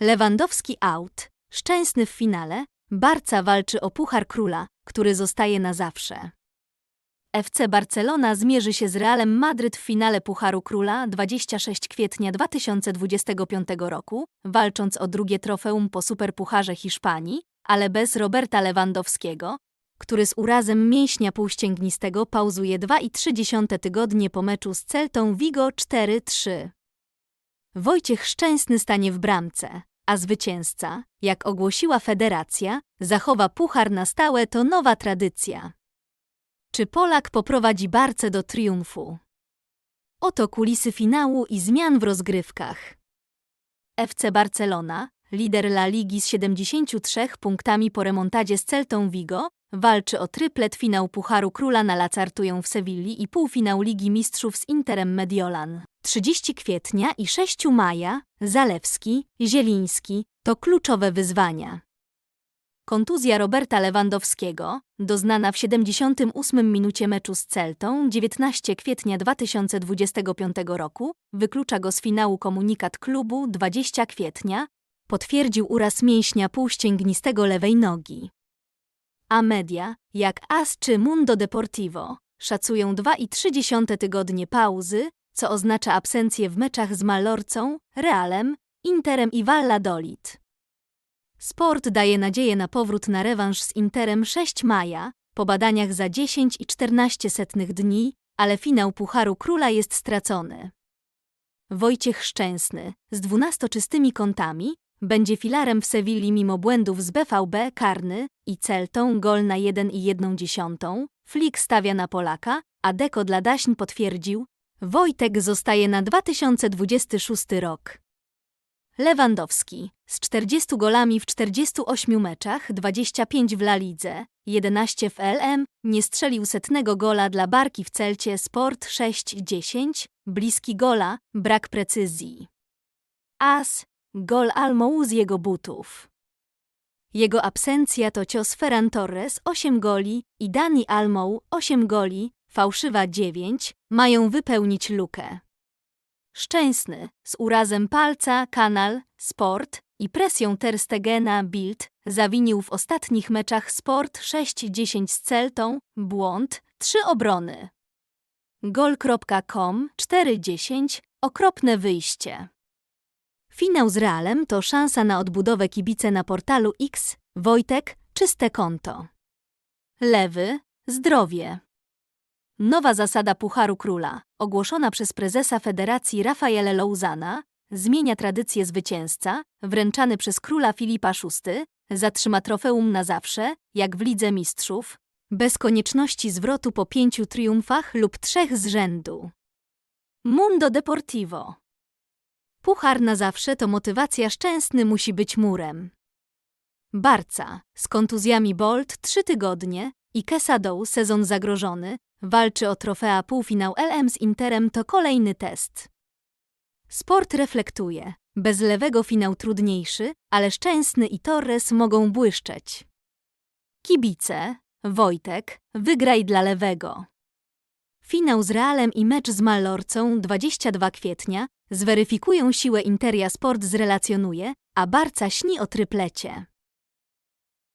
Lewandowski out. Szczęsny w finale. Barca walczy o Puchar Króla, który zostaje na zawsze. FC Barcelona zmierzy się z Realem Madryt w finale Pucharu Króla 26 kwietnia 2025 roku, walcząc o drugie trofeum po Superpucharze Hiszpanii, ale bez Roberta Lewandowskiego, który z urazem mięśnia półścięgnistego pauzuje 2,3 tygodnie po meczu z Celtą Vigo 4-3. Wojciech Szczęsny stanie w bramce, a zwycięzca, jak ogłosiła federacja, zachowa puchar na stałe to nowa tradycja. Czy Polak poprowadzi Barce do triumfu? Oto kulisy finału i zmian w rozgrywkach. FC Barcelona, lider La Ligi z 73 punktami po remontadzie z Celtą Vigo, walczy o tryplet finał Pucharu Króla na Lacartują w Sewilli i półfinał Ligi Mistrzów z Interem Mediolan. 30 kwietnia i 6 maja Zalewski, Zieliński to kluczowe wyzwania. Kontuzja Roberta Lewandowskiego, doznana w 78 minucie meczu z Celtą 19 kwietnia 2025 roku, wyklucza go z finału komunikat klubu 20 kwietnia, potwierdził uraz mięśnia półścięgnistego lewej nogi. A media, jak AS czy Mundo Deportivo, szacują 2,3 tygodnie pauzy, co oznacza absencję w meczach z Malorcą, Realem, Interem i Valladolid. Sport daje nadzieję na powrót na rewanż z Interem 6 maja, po badaniach za 10 i 14 setnych dni, ale finał Pucharu Króla jest stracony. Wojciech Szczęsny, z dwunastoczystymi kątami, będzie filarem w Sewilli mimo błędów z BVB karny i Celtą gol na 1,1. Flick stawia na Polaka, a Deko dla Daśń potwierdził, Wojtek zostaje na 2026 rok. Lewandowski z 40 golami w 48 meczach, 25 w La Lidze, 11 w LM, nie strzelił setnego gola dla Barki w Celcie Sport 6-10, bliski gola, brak precyzji. As, gol Almou z jego butów. Jego absencja to cios Ferran Torres 8 goli i Dani Almou 8 goli, fałszywa 9, mają wypełnić lukę. Szczęsny, z urazem palca, kanal, sport i presją Terstegena Bild zawinił w ostatnich meczach Sport 6-10 z Celtą, błąd, 3 obrony. Gol.com 4-10, okropne wyjście. Finał z Realem to szansa na odbudowę kibice na portalu X, Wojtek, czyste konto. Lewy, zdrowie. Nowa zasada Pucharu Króla, ogłoszona przez prezesa Federacji Rafaele Louzana, zmienia tradycję zwycięzca, wręczany przez króla Filipa VI, zatrzyma trofeum na zawsze, jak w Lidze Mistrzów, bez konieczności zwrotu po pięciu triumfach lub trzech z rzędu. Mundo Deportivo Puchar na zawsze to motywacja szczęsny musi być murem. Barca, z kontuzjami Bolt trzy tygodnie i Quesadoł sezon zagrożony, walczy o trofea półfinał LM z Interem to kolejny test. Sport reflektuje. Bez lewego finał trudniejszy, ale Szczęsny i Torres mogą błyszczeć. Kibice, Wojtek, wygraj dla lewego. Finał z Realem i mecz z Malorcą 22 kwietnia zweryfikują siłę Interia Sport zrelacjonuje, a Barca śni o tryplecie.